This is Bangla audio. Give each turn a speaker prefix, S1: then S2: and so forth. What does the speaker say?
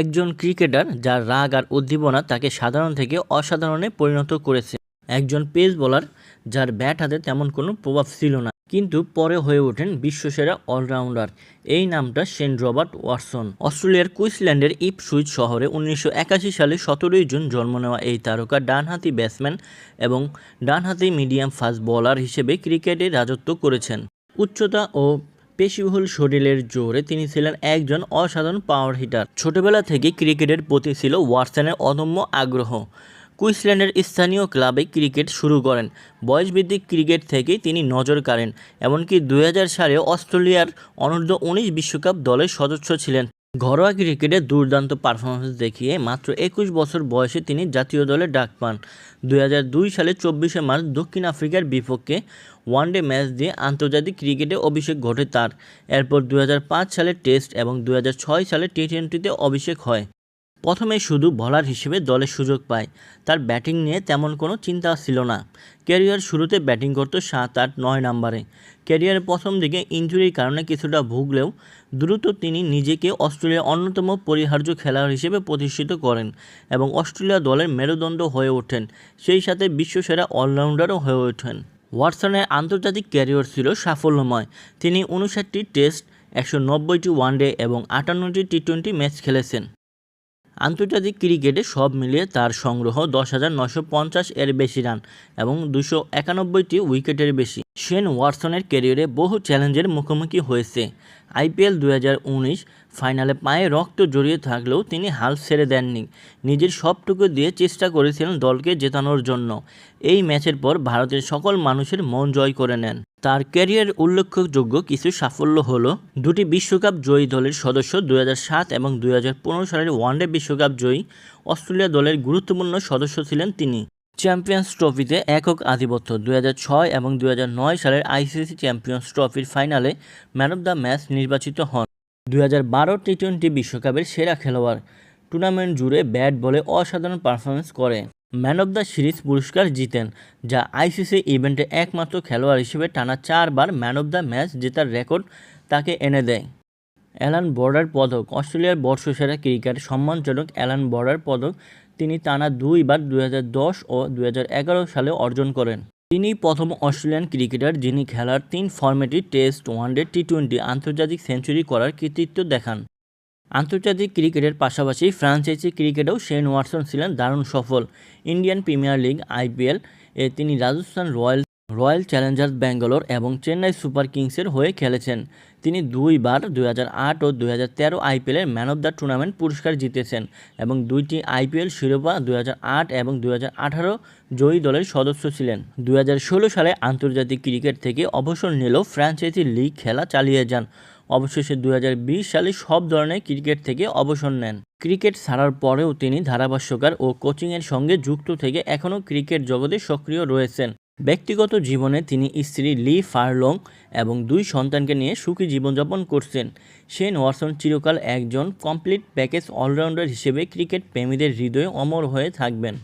S1: একজন ক্রিকেটার যার রাগ আর উদ্দীপনা তাকে সাধারণ থেকে অসাধারণে পরিণত করেছে একজন পেস বোলার যার ব্যাট হাতে তেমন কোনো প্রভাব ছিল না কিন্তু পরে হয়ে ওঠেন বিশ্বসেরা অলরাউন্ডার এই নামটা সেন রবার্ট ওয়াটসন অস্ট্রেলিয়ার কুইসল্যান্ডের ইপসুইচ শহরে উনিশশো সালে সতেরোই জুন জন্ম নেওয়া এই তারকা ডানহাতি ব্যাটসম্যান এবং ডানহাতি মিডিয়াম ফাস্ট বোলার হিসেবে ক্রিকেটে রাজত্ব করেছেন উচ্চতা ও পেশিবহুল শরীরের জোরে তিনি ছিলেন একজন অসাধারণ পাওয়ার হিটার ছোটবেলা থেকে ক্রিকেটের প্রতি ছিল ওয়াটসনের অদম্য আগ্রহ কুইসল্যান্ডের স্থানীয় ক্লাবে ক্রিকেট শুরু করেন বয়সভিত্তিক ক্রিকেট থেকেই তিনি নজর কাড়েন এমনকি দুই সালে অস্ট্রেলিয়ার অনূর্ধ্ব উনিশ বিশ্বকাপ দলের সদস্য ছিলেন ঘরোয়া ক্রিকেটে দুর্দান্ত পারফরমেন্স দেখিয়ে মাত্র একুশ বছর বয়সে তিনি জাতীয় দলে ডাক পান দুই সালে চব্বিশে মার্চ দক্ষিণ আফ্রিকার বিপক্ষে ওয়ানডে ম্যাচ দিয়ে আন্তর্জাতিক ক্রিকেটে অভিষেক ঘটে তার এরপর দু সালে টেস্ট এবং দু সালে টি টোয়েন্টিতে অভিষেক হয় প্রথমে শুধু বলার হিসেবে দলে সুযোগ পায় তার ব্যাটিং নিয়ে তেমন কোনো চিন্তা ছিল না ক্যারিয়ার শুরুতে ব্যাটিং করত সাত আট নয় নম্বরে ক্যারিয়ারের প্রথম দিকে ইঞ্জুরির কারণে কিছুটা ভুগলেও দ্রুত তিনি নিজেকে অস্ট্রেলিয়ার অন্যতম পরিহার্য খেলোয়াড় হিসেবে প্রতিষ্ঠিত করেন এবং অস্ট্রেলিয়া দলের মেরুদণ্ড হয়ে ওঠেন সেই সাথে বিশ্বসেরা অলরাউন্ডারও হয়ে ওঠেন ওয়াটসনের আন্তর্জাতিক ক্যারিয়ার ছিল সাফল্যময় তিনি উনষাটটি টেস্ট একশো নব্বইটি ওয়ানডে এবং আটান্নটি টি টোয়েন্টি ম্যাচ খেলেছেন আন্তর্জাতিক ক্রিকেটে সব মিলিয়ে তার সংগ্রহ দশ হাজার নশো পঞ্চাশ এর বেশি রান এবং দুশো একানব্বইটি উইকেটের বেশি শেন ওয়াটসনের ক্যারিয়ারে বহু চ্যালেঞ্জের মুখোমুখি হয়েছে আইপিএল দু ফাইনালে পায়ে রক্ত জড়িয়ে থাকলেও তিনি হাল ছেড়ে দেননি নিজের সবটুকু দিয়ে চেষ্টা করেছিলেন দলকে জেতানোর জন্য এই ম্যাচের পর ভারতের সকল মানুষের মন জয় করে নেন তার ক্যারিয়ার উল্লেখযোগ্য কিছু সাফল্য হল দুটি বিশ্বকাপ জয়ী দলের সদস্য দু এবং দু সালের ওয়ানডে বিশ্বকাপ জয়ী অস্ট্রেলিয়া দলের গুরুত্বপূর্ণ সদস্য ছিলেন তিনি চ্যাম্পিয়ন্স ট্রফিতে একক আধিপত্য দু ছয় এবং দু সালের আইসিসি চ্যাম্পিয়ন্স ট্রফির ফাইনালে ম্যান অব দ্য ম্যাচ নির্বাচিত হন দু হাজার বারো টি টোয়েন্টি বিশ্বকাপের সেরা খেলোয়াড় টুর্নামেন্ট জুড়ে ব্যাট বলে অসাধারণ পারফরমেন্স করে ম্যান অব দ্য সিরিজ পুরস্কার জিতেন যা আইসিসি ইভেন্টে একমাত্র খেলোয়াড় হিসেবে টানা চারবার ম্যান অব দ্য ম্যাচ জেতার রেকর্ড তাকে এনে দেয় অ্যালান বর্ডার পদক অস্ট্রেলিয়ার বর্ষসেরা ক্রিকেট সম্মানজনক অ্যালান বর্ডার পদক তিনি টানা দুইবার দুই ও দুই সালে অর্জন করেন তিনি প্রথম অস্ট্রেলিয়ান ক্রিকেটার যিনি খেলার তিন ফর্মেটি টেস্ট ওয়ানডে টি টোয়েন্টি আন্তর্জাতিক সেঞ্চুরি করার কৃতিত্ব দেখান আন্তর্জাতিক ক্রিকেটের পাশাপাশি ফ্রাঞ্চাইজি ক্রিকেটেও শেন ওয়াটসন ছিলেন দারুণ সফল ইন্ডিয়ান প্রিমিয়ার লিগ আইপিএল এ তিনি Rajasthan Royal Royal Challengers Bangalore এবং চেন্নাই সুপার কিংসের হয়ে খেলেছেন তিনি দুইবার দুই ও দুই আইপিএলের ম্যান অব দ্য টুর্নামেন্ট পুরস্কার জিতেছেন এবং দুইটি আইপিএল শিরোপা দুই এবং দুই জয়ী দলের সদস্য ছিলেন দুই সালে আন্তর্জাতিক ক্রিকেট থেকে অবসর নিলেও ফ্র্যাঞ্চাইজি লিগ খেলা চালিয়ে যান অবশেষে দুই সালে সব ধরনের ক্রিকেট থেকে অবসর নেন ক্রিকেট ছাড়ার পরেও তিনি ধারাভাষ্যকার ও কোচিংয়ের সঙ্গে যুক্ত থেকে এখনও ক্রিকেট জগতে সক্রিয় রয়েছেন ব্যক্তিগত জীবনে তিনি স্ত্রী লি ফারলং এবং দুই সন্তানকে নিয়ে সুখী জীবনযাপন করছেন শেন ওয়াসন চিরকাল একজন কমপ্লিট প্যাকেজ অলরাউন্ডার হিসেবে ক্রিকেট প্রেমীদের হৃদয়ে অমর হয়ে থাকবেন